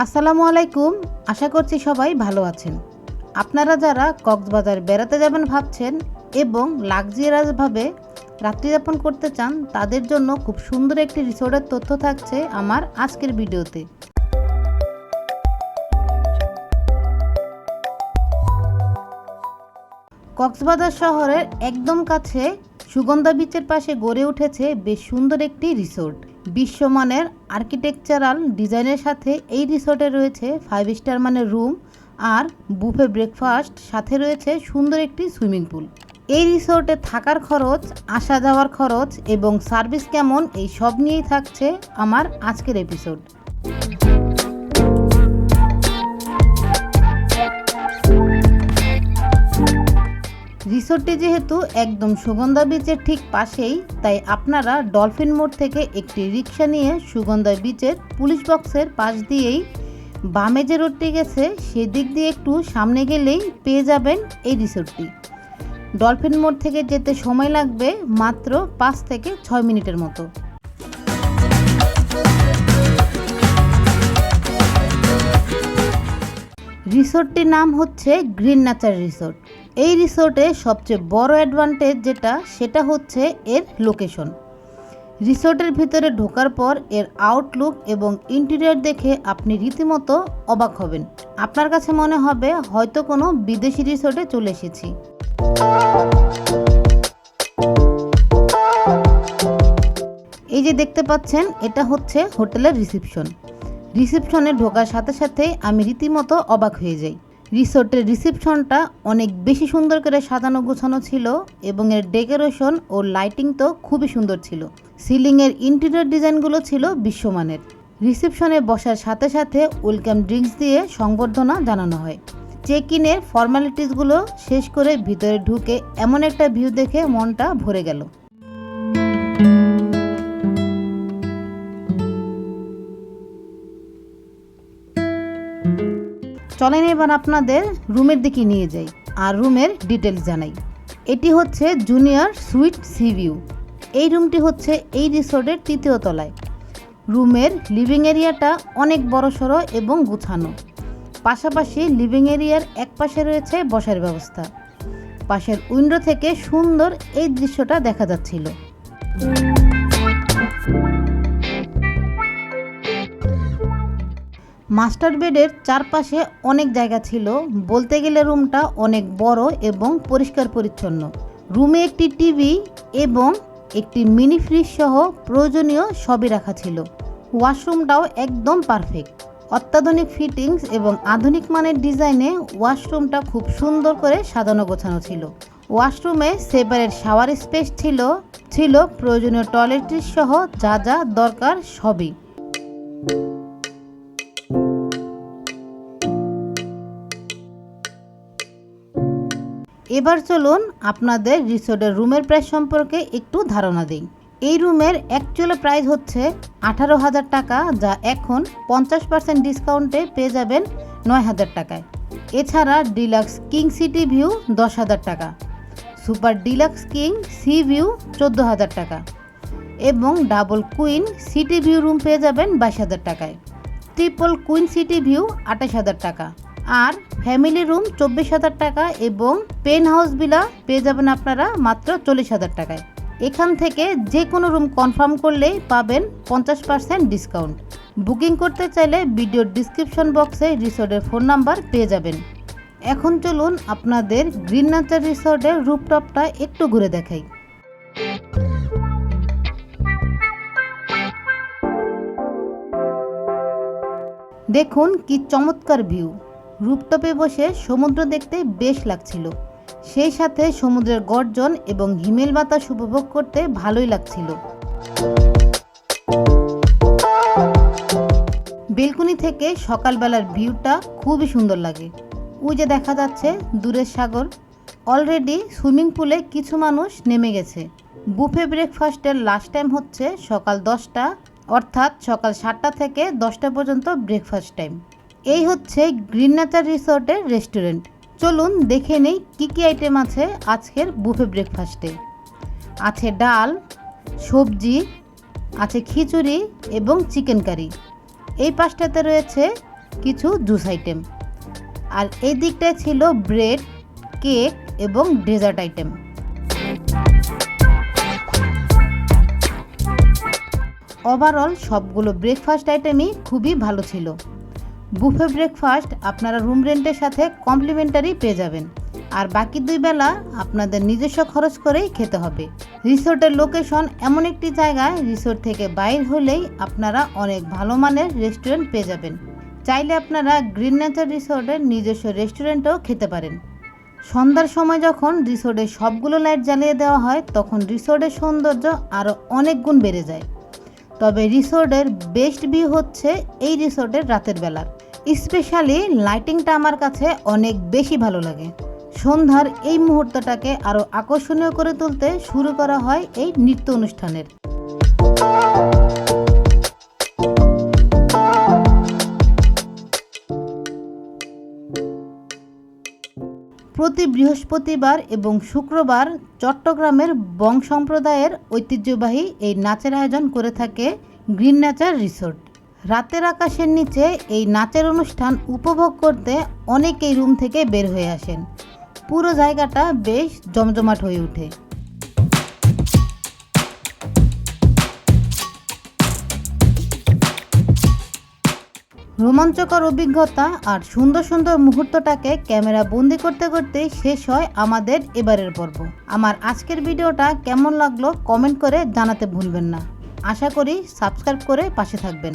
আসসালামু আলাইকুম, আশা করছি সবাই ভালো আছেন। আপনারা যারা কক্সবাজার বেড়াতে যাবেন ভাবছেন এবং লাক্সারিয়াসভাবে রাত্রিযাপন করতে চান, তাদের জন্য খুব সুন্দর একটি রিসোর্টের তথ্য থাকছে আমার আজকের ভিডিওতে। কক্সবাজার শহরের একদম কাছে সুগন্ধা বিচের পাশে গড়ে উঠেছে বেশ সুন্দর একটি রিসোর্ট। বিশ্বমানের আর্কিটেকচারাল ডিজাইনের সাথে এই রিসোর্টে রয়েছে ফাইভ স্টার মানের রুম আর বুফে ব্রেকফাস্ট, সাথে রয়েছে সুন্দর একটি সুইমিং পুল। এই রিসোর্টে থাকার খরচ, আসা যাওয়ার খরচ এবং সার্ভিস কেমন এই সব নিয়েই থাকছে আমার আজকের এপিসোড। রিসোর্টটি যেহেতু একদম সুগন্ধা বিচের ঠিক পাশেই, তাই আপনারা ডলফিন মোড় থেকে একটি রিক্সা নিয়ে সুগন্ধা বিচের পুলিশ বক্সের পাশ দিয়েই বামে যে রোডটি গেছে, সেদিক দিয়ে একটু সামনে গেলেই পেয়ে যাবেন এই রিসোর্টটি। ডলফিন মোড় থেকে যেতে সময় লাগবে মাত্র পাঁচ থেকে ছয় মিনিটের মতো। রিসোর্টটির নাম হচ্ছে গ্রিন নেচার রিসোর্ট। এই রিসোর্টে সবচেয়ে বড় অ্যাডভান্টেজ যেটা, সেটা হচ্ছে এর লোকেশন। রিসোর্টের ভিতরে ঢোকার পর এর আউটলুক এবং ইন্টেরিয়র দেখে আপনি রীতিমতো অবাক হবেন। আপনার কাছে মনে হবে, হয়তো কোনো বিদেশি রিসোর্টে চলে এসেছি। এই যে দেখতে পাচ্ছেন, এটা হচ্ছে হোটেলের রিসিপশন। রিসেপশনে ঢোকার সাথে সাথেই আমি রীতিমতো অবাক হয়ে যাই। রিসোর্টের রিসেপশনটা অনেক বেশি সুন্দর করে সাজানো গোছানো ছিল এবং এর ডেকোরেশন ও লাইটিং তো খুবই সুন্দর ছিল। সিলিংয়ের ইন্টেরিয়র ডিজাইনগুলো ছিল বিশ্বমানের। রিসেপশনে বসার সাথে সাথে ওয়েলকাম ড্রিঙ্কস দিয়ে সংবর্ধনা জানানো হয়। চেক ইনের ফর্মালিটিসগুলো শেষ করে ভিতরে ঢুকে এমন একটা ভিউ দেখে মনটা ভরে গেল। চলেন এবার আপনাদের রুমের দিকে নিয়ে যাই আর রুমের ডিটেলস জানাই। এটি হচ্ছে জুনিয়র সুইট সি ভিউ। এই রুমটি হচ্ছে এই রিসোর্টের তৃতীয় তলায়। রুমের লিভিং এরিয়াটা অনেক বড়সড় এবং গুছানো। পাশাপাশি লিভিং এরিয়ার এক পাশে রয়েছে বসার ব্যবস্থা। পাশের উইন্ডো থেকে সুন্দর এই দৃশ্যটা দেখা যাচ্ছিল। মাস্টার বেডের চারপাশে অনেক জায়গা ছিল। বলতে গেলে রুমটা অনেক বড় এবং পরিষ্কার পরিচ্ছন্ন। রুমে একটি টিভি এবং একটি মিনি ফ্রিজ সহ প্রয়োজনীয় সবই রাখা ছিল। ওয়াশরুমটাও একদম পারফেক্ট। অত্যাধুনিক ফিটিংস এবং আধুনিক মানের ডিজাইনে ওয়াশরুমটা খুব সুন্দর করে সাজানো গোছানো ছিল। ওয়াশরুমে সেপারেট শাওয়ার স্পেস ছিল ছিল প্রয়োজনীয় টয়লেট্রিজ সহ যা যা দরকার সবই। এবার চলুন আপনাদের রিসোর্টের রুমের প্রাইস সম্পর্কে একটু ধারণা দিই। এই রুমের অ্যাকচুয়াল প্রাইস হচ্ছে আঠারো হাজার টাকা, যা এখন পঞ্চাশ পার্সেন্ট ডিসকাউন্টে পেয়ে যাবেন নয় হাজার টাকায়। এছাড়া ডিলাক্স কিং সিটি ভিউ দশ হাজার টাকা super deluxe king sea view চোদ্দ হাজার টাকা এবং double queen city view room পেয়ে যাবেন বাইশ হাজার টাকায়। ট্রিপল কুইন সিটি ভিউ আঠাশ হাজার টাকা। আর ফ্যামিলি রুম চব্বিশ হাজার টাকা এবং পেন হাউস বিলা পেয়ে যাবেন আপনারা মাত্র চল্লিশ হাজার টাকায়। এখান থেকে যে কোনো রুম কনফার্ম করলেই পাবেন পঞ্চাশ পার্সেন্ট ডিসকাউন্ট বুকিং করতে চাইলে ভিডিওর ডিসক্রিপশন বক্সে রিসোর্টের ফোন নাম্বার পেয়ে যাবেন। এখন চলুন আপনাদের গ্রিন নেচার রিসোর্টের রুপটপটা একটু ঘুরে দেখাই। দেখুন কি চমৎকার ভিউ রুপটপে বসে সমুদ্র দেখতে বেশ লাগছিল। সেই সাথে সমুদ্রের গর্জন এবং হিমেল বাতাস উপভোগ করতে ভালোই লাগছিল। বেলকুনি থেকে সকালবেলার ভিউটা খুবই সুন্দর লাগে। ওই যে দেখা যাচ্ছে দূরের সাগর। অলরেডি সুইমিং পুলে কিছু মানুষ নেমে গেছে। বুফে ব্রেকফাস্টের লাস্ট টাইম হচ্ছে সকাল দশটা, অর্থাৎ সকাল সাতটা থেকে দশটা পর্যন্ত ব্রেকফাস্ট টাইম। এই হচ্ছে গ্রিন নেচার রিসোর্টের রেস্টুরেন্ট। চলুন দেখে নেই কী কী আইটেম আছে আজকের বুফে ব্রেকফাস্টে। আছে ডাল, সবজি, আছে খিচুড়ি এবং চিকেন কারি। এই পাশটাতে রয়েছে কিছু জুস আইটেম। আর এই দিকটায় ছিল ব্রেড, কেক এবং ডেজার্ট আইটেম। ওভারঅল সবগুলো ব্রেকফাস্ট আইটেমই খুবই ভালো ছিল। বুফে ব্রেকফাস্ট আপনারা রুম রেন্টের সাথে কমপ্লিমেন্টারি পেয়ে যাবেন। আর বাকি দুই বেলা আপনাদের নিজস্ব খরচ করেই খেতে হবে। রিসোর্টের লোকেশন এমন একটি জায়গায় রিসোর্ট থেকে বাইর হলেই আপনারা অনেক ভালো মানের রেস্টুরেন্ট পেয়ে যাবেন। চাইলে আপনারা গ্রিন নেচার রিসোর্টের নিজস্ব রেস্টুরেন্টেও খেতে পারেন। সন্ধ্যার সময় যখন রিসোর্টের সবগুলো লাইট জ্বালিয়ে দেওয়া হয়, তখন রিসোর্টের সৌন্দর্য আরও অনেক গুণ বেড়ে যায়। তবে রিসোর্টের বেস্ট ভিউ হচ্ছে এই রিসোর্টের রাতের বেলার স্পেশালি লাইটিংটা আমার কাছে অনেক বেশি ভালো লাগে। সন্ধ্যার এই মুহূর্তটাকে আরও আকর্ষণীয় করে তুলতে শুরু করা হয় এই নৃত্য অনুষ্ঠানের। প্রতি বৃহস্পতিবার এবং শুক্রবার চট্টগ্রামের বং সম্প্রদায়ের ঐতিহ্যবাহী এই নাচের আয়োজন করে থাকে গ্রিন নেচার রিসোর্ট। রাতের আকাশের নিচে এই নাচের অনুষ্ঠান উপভোগ করতে অনেকেই রুম থেকে বের হয়ে আসেন। পুরো জায়গাটা বেশ জমজমাট হয়ে ওঠে। রোমাঞ্চকর অভিজ্ঞতা আর সুন্দর সুন্দর মুহূর্তটাকে ক্যামেরা বন্দি করতে করতে শেষ হয় আমাদের এবারের পর্ব। আমার আজকের ভিডিওটা কেমন লাগল কমেন্ট করে জানাতে ভুলবেন না। আশা করি সাবস্ক্রাইব করে পাশে থাকবেন।